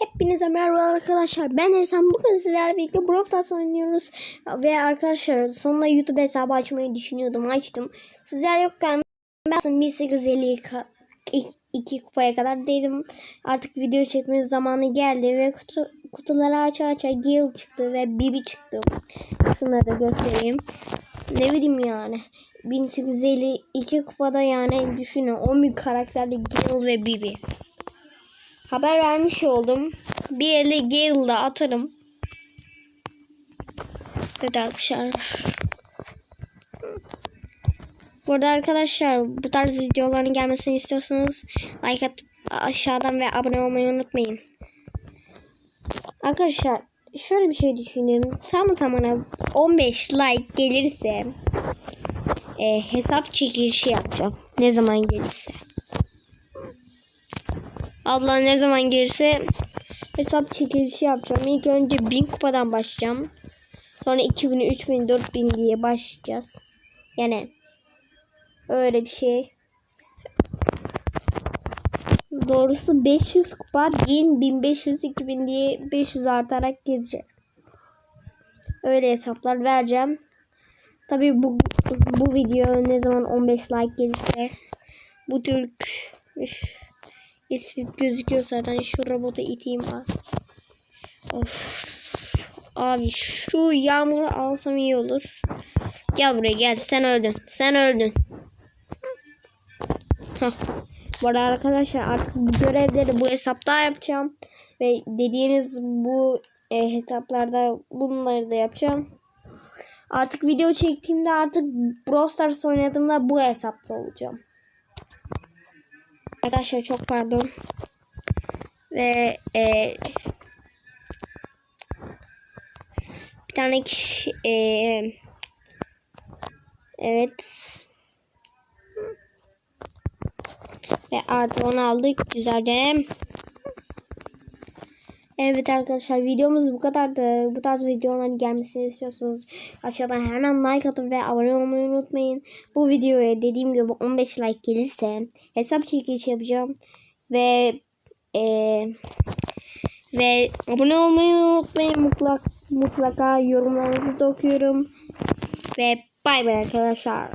Hepinize merhaba arkadaşlar. Ben Ersan. Bugün sizlerle birlikte Brawl Stars oynuyoruz. Ve arkadaşlar sonunda YouTube hesabı açmayı düşünüyordum. Açtım. Sizler yokken ben aslında 1852 kupaya kadar dedim. Artık video çekme zamanı geldi ve kutu, kutuları aça aça Gale çıktı ve Bibi çıktı. Şunları da göstereyim. Ne bileyim yani. 1852 kupada yani düşünün 10 bin karakterli Gale ve Bibi. Haber vermiş oldum. Bir eli Gale'da atarım. Evet arkadaşlar. Burada arkadaşlar bu tarz videoların gelmesini istiyorsanız like atıp aşağıdan ve abone olmayı unutmayın. Arkadaşlar şöyle bir şey düşündüm. Tam tamına 15 like gelirse e, hesap çekilişi yapacağım. Ne zaman gelirse. Abla ne zaman gelirse hesap çekilişi yapacağım. İlk önce 1000 kupadan başlayacağım. Sonra 2000, 3000, 4000 diye başlayacağız. Yani öyle bir şey. Doğrusu 500 kupa 1000, 1500, 2000 diye 500 artarak girecek. Öyle hesaplar vereceğim. Tabii bu bu video ne zaman 15 like gelirse bu Türkmüş. İsmi gözüküyor zaten. Şu robotu iteyim abi. Of. Abi şu yağmuru alsam iyi olur. Gel buraya gel. Sen öldün. Sen öldün. Hah. Bu arada arkadaşlar artık bu görevleri bu hesapta yapacağım. Ve dediğiniz bu e, hesaplarda bunları da yapacağım. Artık video çektiğimde artık Brawl Stars oynadığımda bu hesapta olacağım. Arkadaşlar çok pardon. Ve e, bir tane kişi e, evet ve artı onu aldık güzelce. Evet arkadaşlar videomuz bu kadardı. Bu tarz videoların gelmesini istiyorsanız aşağıdan hemen like atın ve abone olmayı unutmayın. Bu videoya dediğim gibi 15 like gelirse hesap çekilişi yapacağım. Ve e, ve abone olmayı unutmayın mutlaka, mutlaka yorumlarınızı da okuyorum. Ve bay bay arkadaşlar.